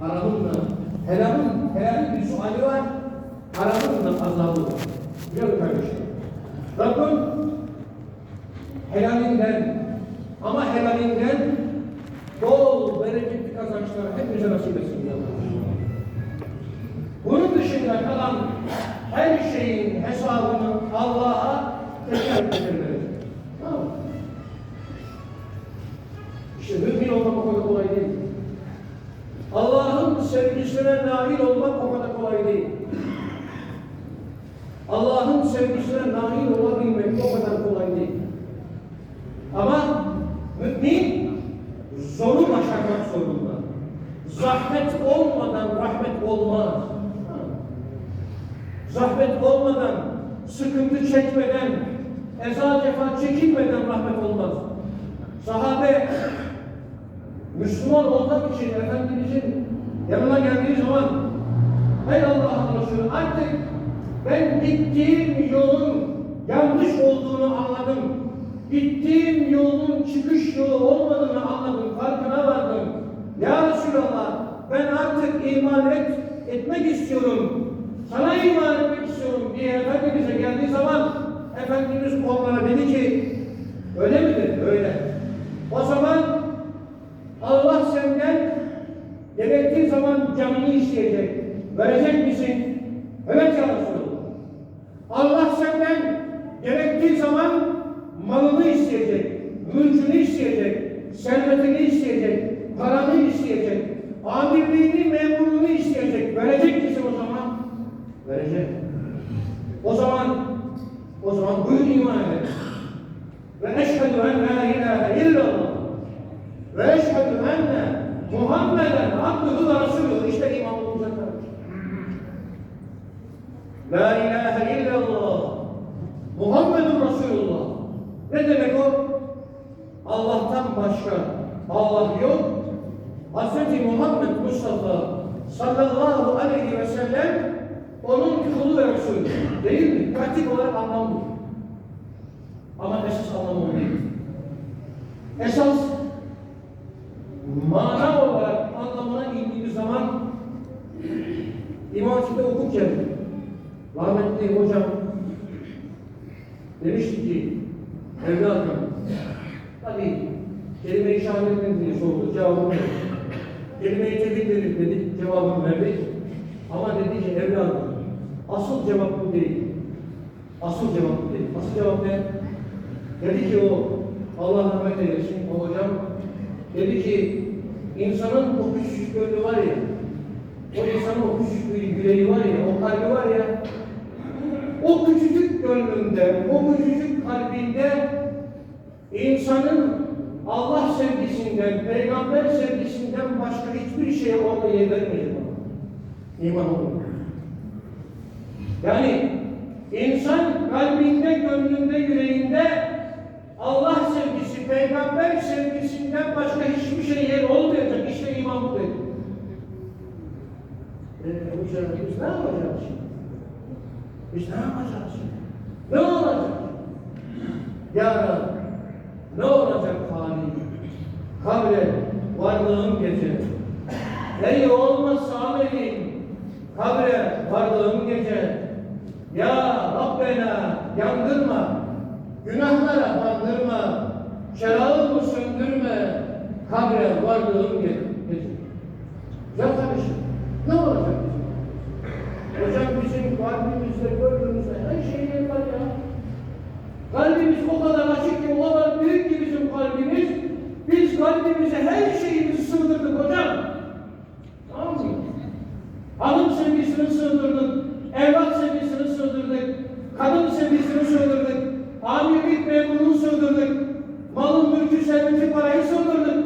haramınla, helalın, helalin bir suali var, haramın da azabı var. Biliyor musun kardeşim? Rabbim helalinden ama helalinden bol bereketli kazançlar hepimize nasip etsin. Bunun dışında kalan her şeyin hesabını Allah'a tekrar getirmelidir. Sevgisine nail olmak o kadar kolay değil. Allah'ın sevgisine nail olabilmek o kadar kolay değil. Ama mümin zoru başarmak zorunda. Zahmet olmadan rahmet olmaz. Zahmet olmadan, sıkıntı çekmeden, eza cefa çekilmeden rahmet olmaz. Sahabe Müslüman olmak için Efendimizin yanına geldiği zaman Ey Allah'ın Resulü artık ben gittiğim yolun yanlış olduğunu anladım. Gittiğim yolun çıkış yolu olmadığını anladım. Farkına vardım. Ya Resulallah ben artık iman et, etmek istiyorum. Sana iman etmek istiyorum diye Efendimiz'e geldiği zaman Efendimiz onlara dedi ki öyle midir? Öyle. O zaman Allah senden gerektiği zaman canını isteyecek. Verecek misin? Evet ya Resulallah. Allah senden gerektiği zaman malını isteyecek, mülkünü isteyecek, servetini isteyecek, paranı isteyecek, amirliğini, memurluğunu isteyecek. Verecek misin o zaman? Verecek. O zaman, o zaman buyur iman et. Ve eşhedü en la ilahe illallah. Ve eşhedü enne Muhammeden abduhu ve resulühü. İşte imanımıza karşı. La ilahe illallah. Muhammedun Resulullah. Ne demek o? Allah'tan başka Allah yok. Hz. Muhammed Mustafa sallallahu aleyhi ve sellem onun kulu ve Resulü. Değil mi? Pratik olarak anlam bu. Ama esas anlamı o değil. Esas mana olarak anlamına indiğimiz zaman İmam Hatip'te okurken rahmetli hocam demişti ki evladım tabii kelime-i şehadet nedir diye sordu cevabını verdi. Nedir dedik cevabını verdik. Ama dedi ki evladım asıl cevap bu değil. Asıl cevap bu değil. Asıl cevap ne? Dedi ki o Allah rahmet eylesin o hocam dedi ki insanın o küçücük gönlü var ya o insanın o küçücük yüreği var ya o kalbi var ya o küçücük gönlünde o küçücük kalbinde insanın Allah sevgisinden, peygamber sevgisinden başka hiçbir şeye orada yer vermeyecek ona. İman olur. Yani insan kalbinde, gönlünde, yüreğinde Allah sevgisi, peygamber sevgisinden başka hiçbir şey yer olmayacak. İşte iman bu dedi. Hocam biz ne yapacağız şimdi? Biz ne yapacağız şimdi? Ne olacak? Ya Rabbi, ne olacak hali? Kabre varlığım gece. Ey olmazsa amelim, kabre varlığım gece. Ya Rabbena yandırma, günahlara bandırma, çırağımı söndürme, kabre varlığım gece. Güzel kardeşim, ne olacak bizim? Hocam bizim kalbimizde, gönlümüzde her şey var ya. Kalbimiz o kadar açık ki, o kadar büyük. Biz kalbimize her şeyimizi sığdırdık hocam. Tamam mı? Hanım sevgisini sığdırdık, evlat sevgisini sığdırdık, kadın sevgisini sığdırdık, amirlik memurluğunu sığdırdık, malın mülkü, serveti, parayı sığdırdık.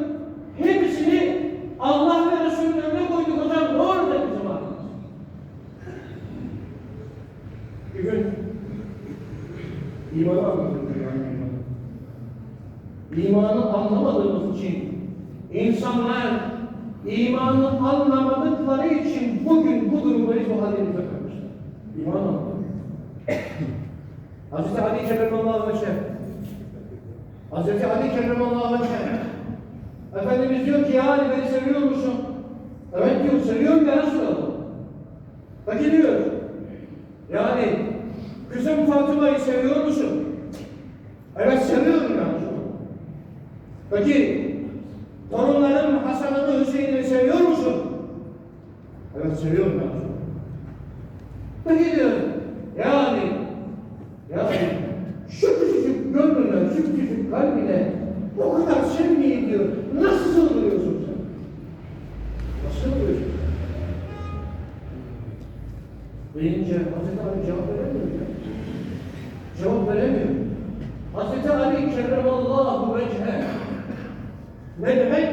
Hepsini Allah ve Resulü'nün önüne koyduk hocam. Ne olacak bizim halimiz? Bir gün İmanı anladık imanı. Anlamadığımız insanlar imanı anlamadıkları için bugün bu durumdayız bu halimize kalmışlar. İman anlamadık. Hazreti Ali Kerremallahu Aleyhi ve Sellem Hazreti Ali Kerremallahu Aleyhi ve Sellem Efendimiz diyor ki ya Ali beni seviyor musun? Evet diyor, seviyorum ya Resulallah. Peki diyor, yani kızım Fatıma'yı seviyor musun? Evet seviyorum ya Resulallah. Peki torunlarım Hasan'ı Hüseyin'i seviyor musun? Evet seviyorum Resulallah. Peki diyor, yani, yani şu küçücük gönlüne, şu küçücük kalbine bu kadar sevgiyi diyor, nasıl sığdırıyorsun sen? Nasıl sığdırıyorsun? Deyince Hazreti Ali cevap veremiyor ya. Cevap veremiyor. Hazreti Ali kerremallahu veche. Ne demek?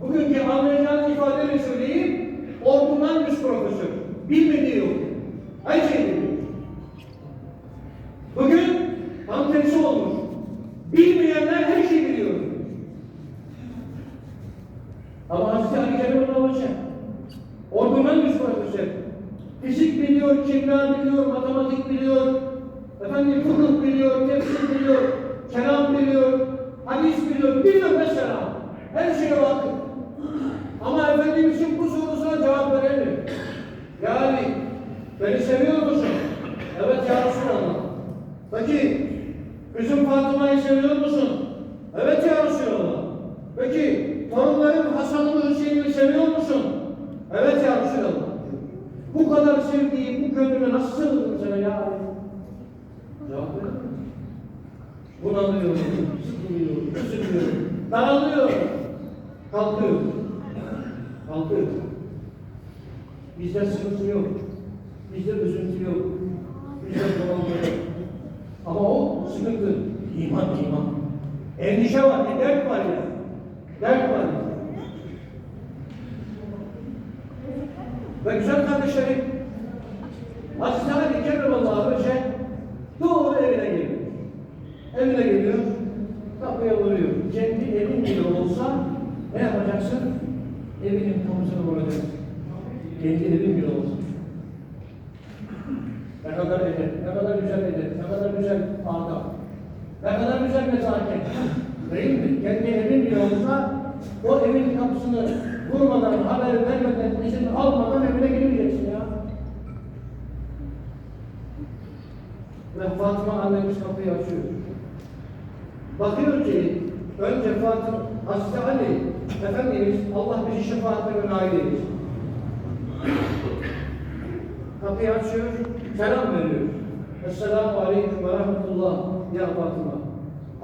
Bugünkü anlayacağınız ifadeyle söyleyeyim. Ordudan üst profesör. Bilmediği yok. Her şeyi biliyor. Bugün antenisi olmuş. Bilmeyenler her şeyi biliyor. Ama Hazreti Ali Kerremallahu veche. Ordudan üst profesör. Fizik biliyor, kimya biliyor, matematik biliyor, efendim fıkıh biliyor, tefsir biliyor, kelam biliyor, hadis biliyor, biliyor mesela. Her şeye bakın. Ama Efendimizin bu sorusuna cevap veremiyor. Yani beni seviyor musun? Evet ya Resulallah. Peki Fatıma'yı seviyor musun? Evet ya Resulallah. Peki torunlarım Hasan'ı Hüseyin'i seviyor musun? Evet ya Resulallah. Bu kadar sevgiyi bu gönlüne nasıl sığdırdın sana ya? Cevap ver. Bunalıyor, sıkılıyor, üzülüyor, daralıyor, kalkıyor. Kalkıyor. Bizde sıkıntı yok. Bizde üzüntü yok. Bizde bunalma yok. Ama o sıkıntı. İman, iman. Endişe var, bir dert var ya. Dert var ya. Ve güzel kardeşlerim, Hazreti Ali Kerremallahu Vece doğru evine geliyor. Evine geliyor, kapıya vuruyor. Kendi evin bile olsa ne yapacaksın? Evinin kapısını vuracaksın. Kendi evin bile olsa. Ne kadar eder, ne kadar güzel eder, ne kadar güzel adab, ne nezaket. Değil mi? Kendi evin bile olsa o evin kapısını vurmadan, haber vermeden, izin almadan evine girmeyeceksin ya. Ve Fatıma annemiz kapıyı açıyor. Bakıyor ki önce Fatıma, Hazreti Ali, Efendimiz Allah bizi şefaatlerine nail eylesin. Kapıyı açıyor, selam veriyor. Esselamu Aleyküm ve Rahmetullah ya Fatıma.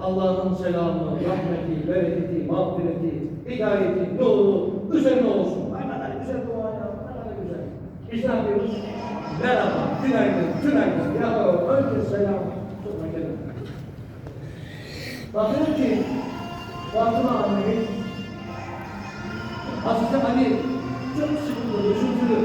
Allah'ın selamı, rahmeti, bereketi, mağfireti, hidayeti, nuru üzerine olsun. Ne kadar güzel dua ya, ne kadar güzel. Biz ne yapıyoruz? Merhaba, günaydın, günaydın. Ya önce selam, sonra gelin. Bakıyor ki Fatıma annemiz Hazreti Ali çok sıkıntılı, üzüntülü,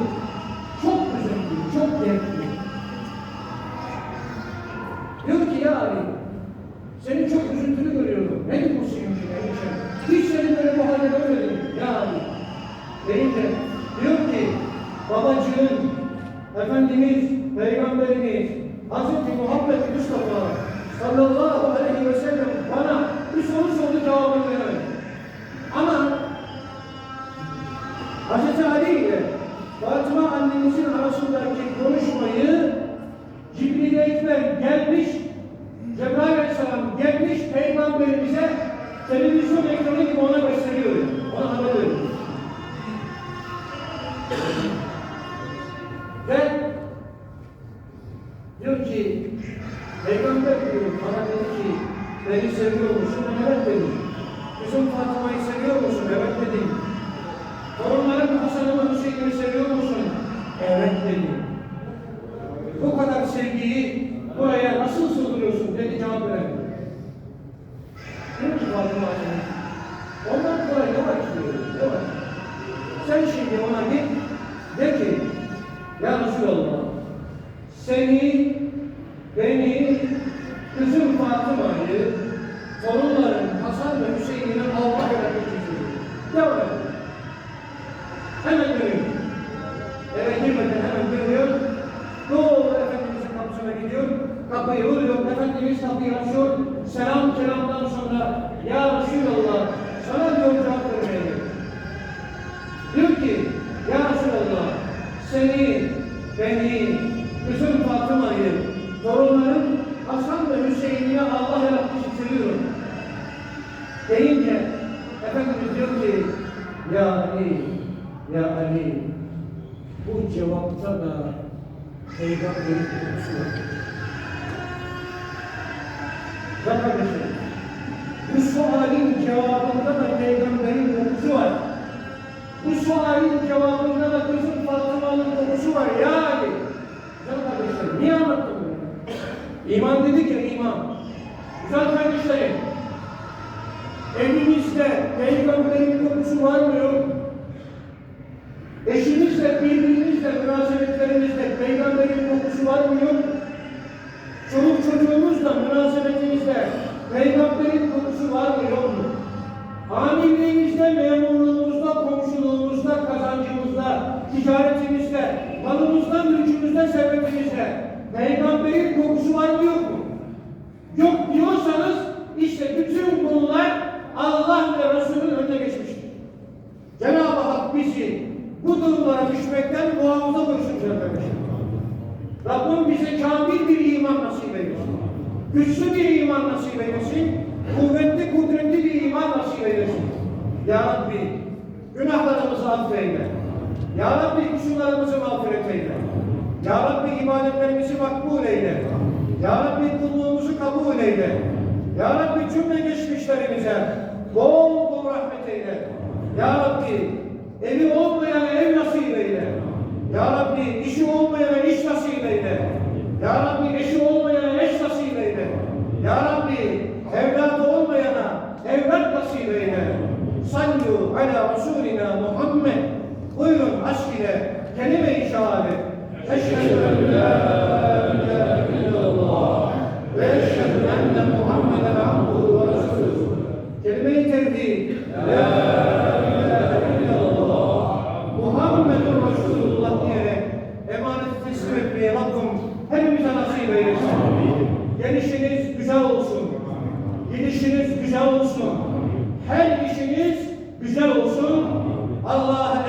Hz. Ali ile Fatıma annemizin arasındaki konuşmayı Cibril Ekber gelmiş, Cebrail Aleyhisselam gelmiş Peygamberimize televizyon ekranı gibi ona gösteriyor. Ona haber veriyor. Ve diyor ki Peygamber diyor bana dedi ki beni seviyor musun? Evet dedim. Kızım Fatıma'yı seviyor musun? Evet dedim. Torunlarım Hasan'ı Hüseyin'i seviyor musun? Evet dedim. Bu kadar sevgiyi buraya nasıl sığdırıyorsun dedi cevap veremiyor. Diyor ki Fatıma annemiz, ondan sonra yavaş diyor, yavaş. Sen şimdi ona git, de ki, ya Resulallah, seni, beni, kızım Fatıma'yı, cevapta da peygamberin kokusu var. Ya kardeşim, bu sualin cevabında da peygamberin kokusu var. Bu sualin cevabında da kızım Fatıma'nın kokusu var. Ya Ali, ya kardeşim, niye anlattın bunu? İman dedik ya iman. Güzel kardeşlerim, evinizde peygamberin kokusu var mı yok? Eşinizle, birbirinizle, münasebetlerinizde peygamberin kokusu var mı yok? mu? Çoluk çocuğunuzla münasebetinizde peygamberin kokusu var mı yok mu? Amirliğinizde, memurluğunuzda, komşuluğunuzda, kazancınızda, ticaretinizde, malınızda, mülkünüzde, servetinizde peygamberin kokusu var mı yok mu? Yok diyorsanız işte bütün bunlar Allah ve Resul'ün önüne geçmiştir. Cenab-ı Hak bizi bu durumlara düşmekten muhafaza buyursun kardeşim. Rabbim bize kamil bir iman nasip eylesin. Güçlü bir iman nasip eylesin. Kuvvetli, kudretli bir iman nasip eylesin. Ya Rabbi, günahlarımızı affeyle. Ya Rabbi, kusurlarımızı mağfiret eyle. Ya Rabbi, ibadetlerimizi makbul eyle. Ya Rabbi, kulluğumuzu kabul eyle. Ya Rabbi, cümle geçmişlerimize bol bol rahmet eyle. Ya Rabbi, evi olmayana ev nasip eyle. Ya Rabbi işi olmayana iş nasip eyle. Ya Rabbi eşi olmayana eş nasip eyle. Ya Rabbi evladı olmayana evlat nasip eyle. Sallu ala Resulina Muhammed. Buyurun aşk ile kelime-i şehadet. Eşhedü ilahe illallah ve eşhedü enne Muhammeden abduhu ve resuluhu. Kelime-i tevhid. La ilahe illallah. Muhammedun Resulullah diyerek emaneti teslim etmeye Rabbim hepimize nasip eylesin. Gelişiniz güzel olsun. Gidişiniz güzel olsun. Her işiniz güzel olsun. Allah'a